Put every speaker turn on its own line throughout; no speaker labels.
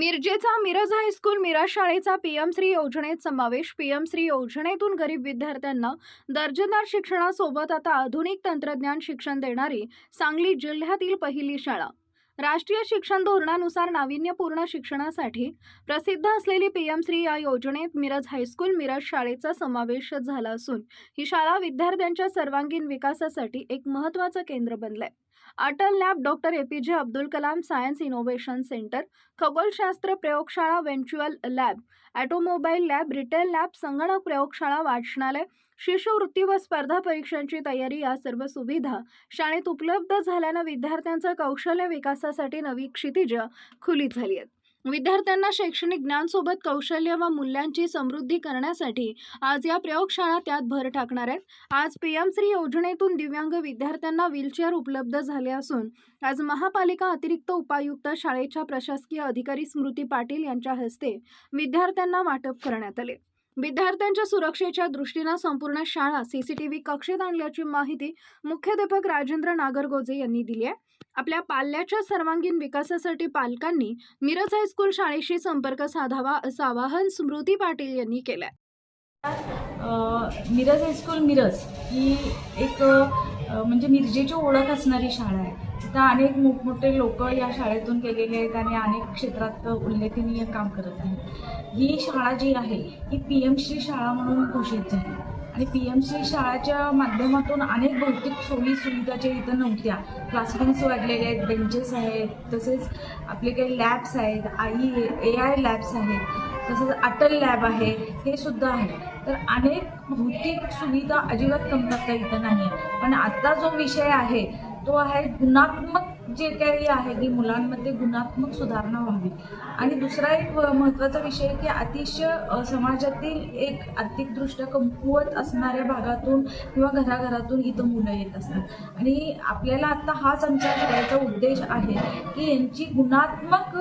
मिरजेचा Miraj high school Miraj शाळेचा PM Shri योजनेत समावेश. पीएम श्री योजनेतून गरीब विद्यार्थ्यांना दर्जेदार शिक्षणासोबत आता आधुनिक तंत्रज्ञान शिक्षण देणारी सांगली जिल्ह्यातील पहिली शाळा. राष्ट्रीय शिक्षण धोरणानुसार नाविन्यपूर्ण शिक्षणासाठी प्रसिद्ध असलेली पी एम श्री या योजनेत मिरज हायस्कूल मिरज शाळेचा समावेश झाला असून ही शाळा विद्यार्थ्यांच्या सर्वांगीण विकासासाठी एक महत्त्वाचं केंद्र बनलं आहे Atal lab doctor A P J Abdul Kalam science innovation centre खगोलशास्त्र प्रयोगशाळा व्हेंच्युअल lab automobile lab retail lab संगणक प्रयोगशाळा वाचनालय शिष्यवृत्ती व स्पर्धा परीक्षांची तयारी या सर्व सुविधा शाळेत उपलब्ध झाल्यानं विद्यार्थ्यांचा कौशल्य विकासासाठी नवी क्षितिज खुली झाली आहेत. विद्यार्थ्यांना शैक्षणिक ज्ञानसोबत कौशल्य व मूल्यांची समृद्धी करण्यासाठी आज या प्रयोगशाळा त्यात भर टाकणार आहेत. आज पी एम श्री योजनेतून दिव्यांग विद्यार्थ्यांना व्हीलचेअर उपलब्ध झाले असून आज महापालिका अतिरिक्त उपायुक्त शाळेच्या प्रशासकीय अधिकारी स्मृती पाटील यांच्या हस्ते विद्यार्थ्यांना वाटप करण्यात आले. विद्यार्थ्यांच्या सुरक्षेच्या दृष्टीनं संपूर्ण शाळा सीसीटीव्ही कक्षेत आणल्याची माहिती मुख्याध्यापक राजेंद्र नागरगोजे यांनी दिली आहे. आपल्या पाल्याच्या सर्वांगीण विकासासाठी पालकांनी मिरज हायस्कूल शाळेशी संपर्क साधावा असं आवाहन स्मृती पाटील यांनी केलं
मिरज हायस्कूल मिरज ही एक म्हणजे मिरजेची ओळख असणारी शाळा आहे. तिथं अनेक मोठमोठे लोक या शाळेतून गेलेले आहेत आणि अनेक क्षेत्रात उल्लेखनीय काम करत आहेत. ही शाळा जी आहे ही पी एम श्री शाळा म्हणून घोषित झाली. आणि पी एम श्री शाळेच्या माध्यमातून अनेक भौतिक सोयी सुविधा ज्या इथं नव्हत्या क्लासरूम्स वाढलेले आहेत बेंचेस आहेत तसेच आपले काही लॅब्स आहेत आई ए आय लॅब्स आहेत तसंच अटल लॅब आहे हे सुद्धा आहे तर अनेक भौतिक सुविधा अजिबात कमतरता इथं नाही आहे पण आता जो विषय आहे तो आहे गुणात्मक जे काही आहे की मुलांमध्ये गुणात्मक सुधारणा व्हावी. आणि दुसरा एक महत्त्वाचा विषय की अतिशय समाजातील एक आर्थिकदृष्ट्या कमकुवत असणाऱ्या भागातून किंवा घराघरातून इथं मुलं येत असतात. आणि आपल्याला आत्ता हाच आमच्या सगळ्याचा उद्देश आहे की यांची गुणात्मक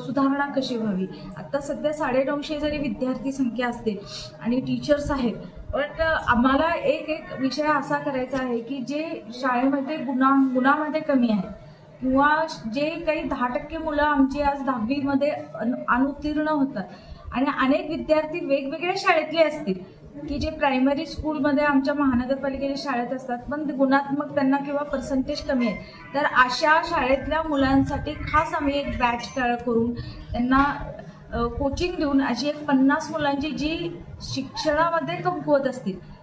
सुधारणा कशी व्हावी. आत्ता सध्या साडेनऊशे जरी विद्यार्थी संख्या असते आणि टीचर्स आहेत पण आम्हाला एक एक विषय असा करायचा आहे की जे शाळेमध्ये गुणा गुणामध्ये कमी आहे किंवा जे काही दहा टक्के मुलं आमची आज दहावीमध्ये अन- अनुत्तीर्ण होतात आणि अनेक विद्यार्थी वेगवेगळ्या शाळेतले असतील की जे प्रायमरी स्कूलमध्ये आमच्या महानगरपालिकेच्या शाळेत असतात पण गुणात्मक त्यांना किंवा पर्सेंटेज कमी आहे. तर अशा शाळेतल्या मुलांसाठी खास आम्ही एक बॅच करून त्यांना कोचिंग देऊन अशी एक पन्नास मुलांची जी शिक्षणामध्ये कमकुवत असतील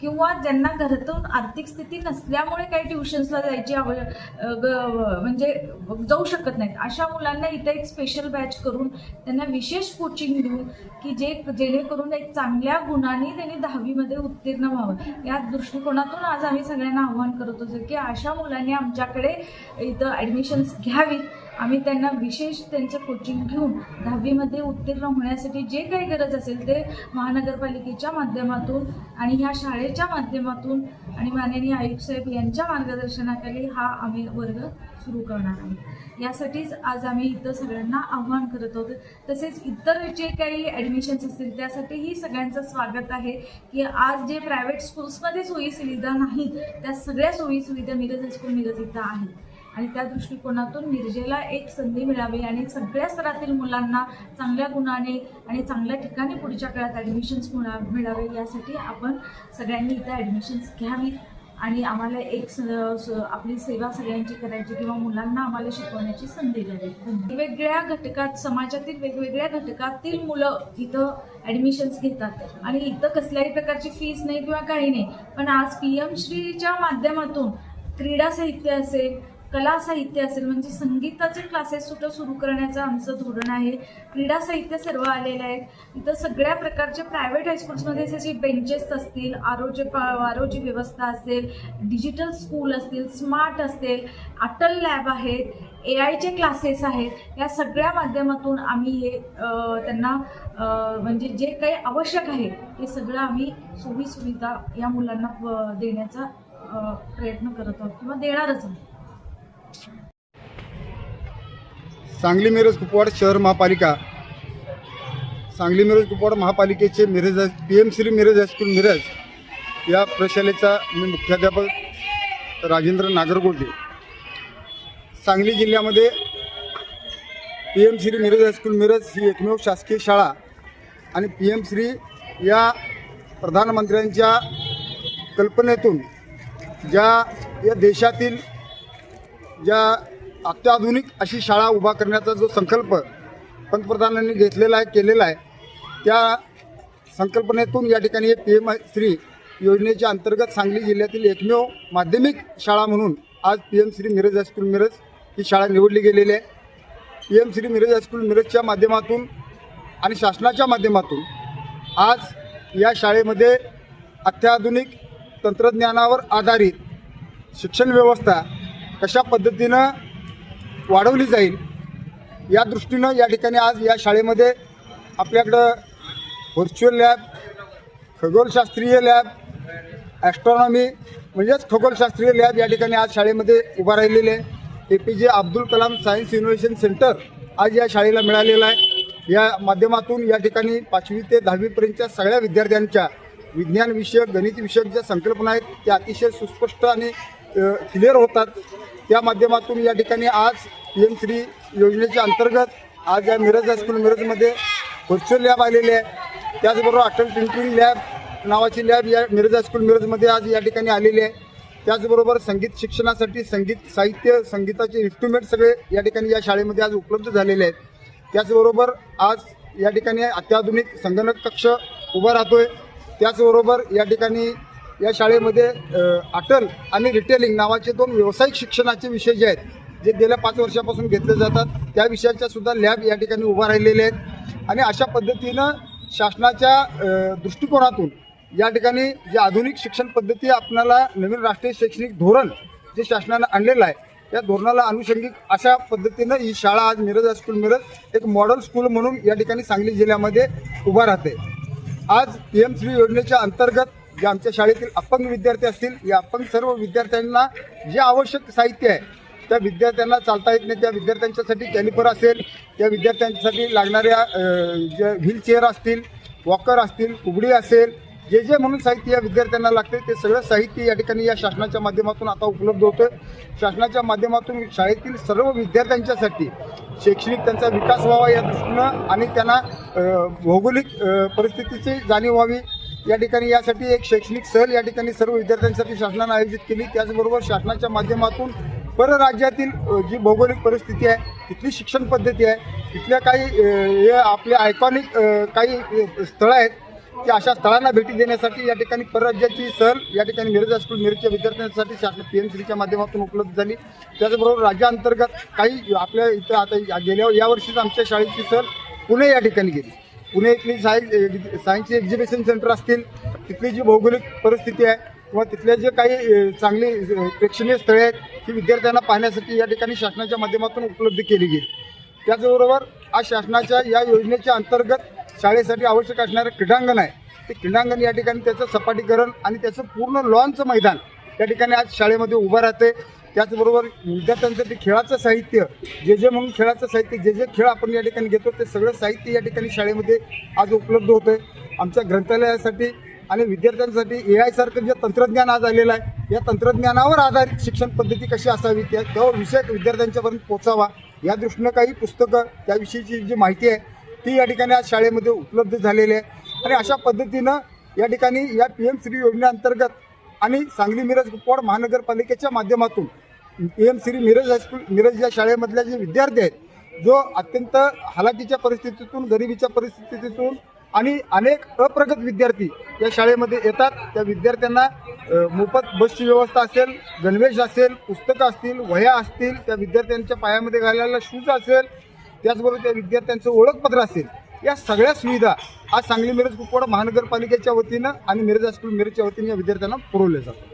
किंवा ज्यांना घरातून आर्थिक स्थिती नसल्यामुळे काही ट्युशन्सला जायची आव ग- म्हणजे जाऊ शकत नाहीत. अशा मुलांना इथे एक स्पेशल बॅच करून त्यांना विशेष कोचिंग देऊन की जे जेणेकरून एक चांगल्या गुणांनी त्यांनी दहावीमध्ये उत्तीर्ण व्हावं. या दृष्टिकोनातून आज आम्ही सगळ्यांना आव्हान करत होतो की अशा मुलांनी आमच्याकडे इथं ॲडमिशन्स घ्यावीत. आम्ही त्यांना विशेष त्यांचं कोचिंग घेऊन दहावीमध्ये उत्तीर्ण होण्यासाठी जे काही गरज असेल ते महानगरपालिकेच्या माध्यमातून आणि ह्या शाळेच्या माध्यमातून आणि माननीय आयुक्त साहेब यांच्या मार्गदर्शनाखाली हा आम्ही वर्ग सुरू करणार आहोत. यासाठीच आज आम्ही इथं सगळ्यांना आव्हान करत आहोत. तसेच इतर जे काही ॲडमिशन्स असतील त्यासाठीही सगळ्यांचं स्वागत आहे की आज जे प्रायव्हेट स्कूल्समध्ये सोयी सुविधा नाहीत त्या सगळ्या सोयी सुविधा मिरज हायस्कूल मिरज इथं आहेत. आणि त्या दृष्टिकोनातून मिरजेला एक संधी मिळावी आणि सगळ्या स्तरातील मुलांना चांगल्या गुणाने आणि चांगल्या ठिकाणी पुढच्या काळात ॲडमिशन्स मिळा मिळावे यासाठी आपण सगळ्यांनी इथं ॲडमिशन्स घ्यावीत आणि आम्हाला एक स स- आपली सेवा सगळ्यांची करायची किंवा मुलांना आम्हाला शिकवण्याची संधी द्यावी. वेगवेगळ्या घटकात समाजातील वेगवेगळ्या घटकातील मुलं इथं ॲडमिशन्स घेतात. आणि इथं कसल्याही प्रकारची फीस नाही किंवा काही नाही. पण आज पी एम श्रीच्या माध्यमातून क्रीडा साहित्य असेल कला साहित्य असेल म्हणजे संगीताचे क्लासेस सुद्धा सुरू करण्याचं आमचं धोरण आहे. क्रीडा साहित्य सर्व आलेलं आहे. इथं सगळ्या प्रकारचे प्रायव्हेट हायस्कूल्समध्ये जसे बेंचेस असतील आरोग्य आरोग्य व्यवस्था असेल डिजिटल स्कूल असतील स्मार्ट असतील अटल लॅब आहेत ए आयचे क्लासेस आहेत. या सगळ्या माध्यमातून आम्ही हे त्यांना म्हणजे जे काही आवश्यक आहे ते सगळं आम्ही सोयी सुविधा या मुलांना देण्याचा प्रयत्न करत आहोत किंवा देणारच आहोत.
सांगली मिरज कुपवाड शहर महापालिका. सांगली मिरज कुपवाड महापालिकेचे Miraj P M Shri Miraj high school Miraj. या प्रशालेचा मी मुख्याध्यापक राजेंद्र नागरगोटे सांगली जिल्ह्यामध्ये P M Shri Miraj high school Miraj ही एकमेव शासकीय शाळा आणि पी एम श्री या प्रधानमंत्र्यांच्या कल्पनेतून ज्या या देशातील ज्या अत्याधुनिक अशी शाळा उभा करण्याचा जो संकल्प पंतप्रधानांनी घेतलेला आहे केलेला आहे त्या संकल्पनेतून या ठिकाणी हे पी एम श्री योजनेच्या अंतर्गत सांगली जिल्ह्यातील एकमेव माध्यमिक शाळा म्हणून आज P M Shri Miraj high school Miraj ही शाळा निवडली गेलेली आहे. P M Shri Miraj high school मिरजच्या माध्यमातून आणि शासनाच्या माध्यमातून आज या शाळेमध्ये अत्याधुनिक तंत्रज्ञानावर आधारित शिक्षण व्यवस्था कशा पद्धतीनं वाढवली जाईल. या दृष्टीनं या ठिकाणी आज या शाळेमध्ये आपल्याकडं व्हर्च्युअल लॅब खगोलशास्त्रीय लॅब ॲस्ट्रॉनॉमी म्हणजेच खगोलशास्त्रीय लॅब या ठिकाणी आज शाळेमध्ये उभा राहिलेले आहे. A P J Abdul Kalam science innovation centre आज या शाळेला मिळालेलं आहे. या माध्यमातून या ठिकाणी पाचवी ते दहावीपर्यंतच्या सगळ्या विद्यार्थ्यांच्या विज्ञानविषयक गणितविषयक ज्या संकल्पना आहेत त्या अतिशय सुस्पष्ट आणि क्लिअर होतात. त्या माध्यमातून या ठिकाणी आज एम श्री योजनेच्या अंतर्गत आज या मिरज हायस्कूल मिरजमध्ये व्हर्च्युअल लॅब आलेली आहे. त्याचबरोबर अटल टिंकरिंग लॅब नावाची लॅब या मिरज हायस्कूल मिरजमध्ये आज या ठिकाणी आलेली आहे. त्याचबरोबर संगीत शिक्षणासाठी संगीत साहित्य संगीताचे इन्स्ट्रुमेंट सगळे या ठिकाणी या शाळेमध्ये आज उपलब्ध झालेले आहेत. त्याचबरोबर आज या ठिकाणी अत्याधुनिक संगणक कक्ष उभा राहतोय. त्याचबरोबर या ठिकाणी या शाळेमध्ये अटल आणि रिटेलिंग नावाचे दोन व्यावसायिक शिक्षणाचे विषय जे आहेत जे गेल्या पाच वर्षापासून घेतले जातात त्या विषयाच्या सुद्धा लॅब या ठिकाणी उभा राहिलेले आहेत. आणि अशा पद्धतीनं शासनाच्या दृष्टिकोनातून या ठिकाणी जे आधुनिक शिक्षण पद्धती आपणाला नवीन राष्ट्रीय शैक्षणिक धोरण जे शासनानं आणलेलं आहे या धोरणाला अनुषंगिक अशा पद्धतीनं ही शाळा आज मिरज हायस्कूल मिरज एक मॉडेल स्कूल म्हणून या ठिकाणी सांगली जिल्ह्यामध्ये उभा राहते. आज पी एम श्री योजनेच्या अंतर्गत जे आमच्या शाळेतील अपंग विद्यार्थी असतील या अपंग सर्व विद्यार्थ्यांना जे आवश्यक साहित्य आहे त्या विद्यार्थ्यांना चालता येत नाही. त्या विद्यार्थ्यांच्यासाठी कॅलिपर असेल त्या विद्यार्थ्यांसाठी लागणाऱ्या ज्या व्हीलचेअर असतील वॉकर असतील कुबडी असेल जे जे म्हणून साहित्य या विद्यार्थ्यांना लागते ते सगळं साहित्य या ठिकाणी या शासनाच्या माध्यमातून आता उपलब्ध होतं. शासनाच्या माध्यमातून शाळेतील सर्व विद्यार्थ्यांच्यासाठी शैक्षणिक त्यांचा विकास व्हावा या दृष्टीनं आणि त्यांना भौगोलिक परिस्थितीची जाणीव व्हावी. या ठिकाणी यासाठी एक शैक्षणिक सहल या ठिकाणी सर्व विद्यार्थ्यांसाठी शासनानं आयोजित केली. त्याचबरोबर शासनाच्या माध्यमातून परराज्यातील जी भौगोलिक परिस्थिती आहे तिथली शिक्षण पद्धती आहे तिथल्या काही आपल्या हे आयकॉनिक काही स्थळं आहेत की अशा स्थळांना भेटी देण्यासाठी या ठिकाणी परराज्याची सहल या ठिकाणी मिरज हायस्कूल मिरजच्या विद्यार्थ्यांसाठी शासन पी एम सीच्या माध्यमातून उपलब्ध झाली. त्याचबरोबर राज्याअंतर्गत काही आपल्या इथं आता या- गेल्या यावर्षीच आमच्या शाळेची सहल पुणे या ठिकाणी गेली. पुणे इथली सायन्स सायन्सची एक्झिबिशन सेंटर असतील तिथली जी भौगोलिक परिस्थिती आहे किंवा तिथल्या जे काही चांगली प्रेक्षणीय स्थळे आहेत ती विद्यार्थ्यांना पाहण्यासाठी या ठिकाणी शासनाच्या माध्यमातून उपलब्ध केली गेली. त्याचबरोबर आज शासनाच्या या योजनेच्या अंतर्गत शाळेसाठी आवश्यक असणारं क्रीडांगण आहे. ते क्रीडांगण या ठिकाणी त्याचं सपाटीकरण आणि त्याचं पूर्ण लॉनचं मैदान या ठिकाणी आज शाळेमध्ये उभं राहते त्याचबरोबर विद्यार्थ्यांसाठी खेळाचं साहित्य जे जे म्हणून खेळाचं साहित्य जे जे खेळ आपण या ठिकाणी घेतो ते सगळं साहित्य या ठिकाणी शाळेमध्ये आज उपलब्ध होतं आहे आमच्या ग्रंथालयासाठी आणि विद्यार्थ्यांसाठी ए आय सारखं जे तंत्रज्ञान आज आलेलं आहे या तंत्रज्ञानावर आधारित शिक्षण पद्धती कशी असावी त्या तो विषय विद्यार्थ्यांच्यापर्यंत पोचावा या दृष्टीनं काही पुस्तकं त्याविषयीची जी माहिती आहे ती या ठिकाणी आज शाळेमध्ये उपलब्ध झालेली आहे. आणि अशा पद्धतीनं या ठिकाणी या पी एम श्री योजनेअंतर्गत आणि सांगली मिरज कुपवाड महानगरपालिकेच्या माध्यमातून M Shri Miraj high school Miraj या शाळेमधल्या जे विद्यार्थी आहेत जो अत्यंत हालाकीच्या परिस्थितीतून गरिबीच्या परिस्थितीतून आणि अनेक अप्रगत विद्यार्थी या शाळेमध्ये येतात. त्या विद्यार्थ्यांना मोफत बसची व्यवस्था असेल गणवेश असेल पुस्तकं असतील वह्या असतील त्या विद्यार्थ्यांच्या पायामध्ये घालायला शूज असेल त्याचबरोबर त्या विद्यार्थ्यांचं ओळखपत्र असेल या सगळ्या सुविधा आज सांगली मिरज कुपवाडा महानगरपालिकेच्या वतीनं आणि मिरज हायस्कूल मिरजच्या वतीनं या विद्यार्थ्यांना पुरवल्या जातात.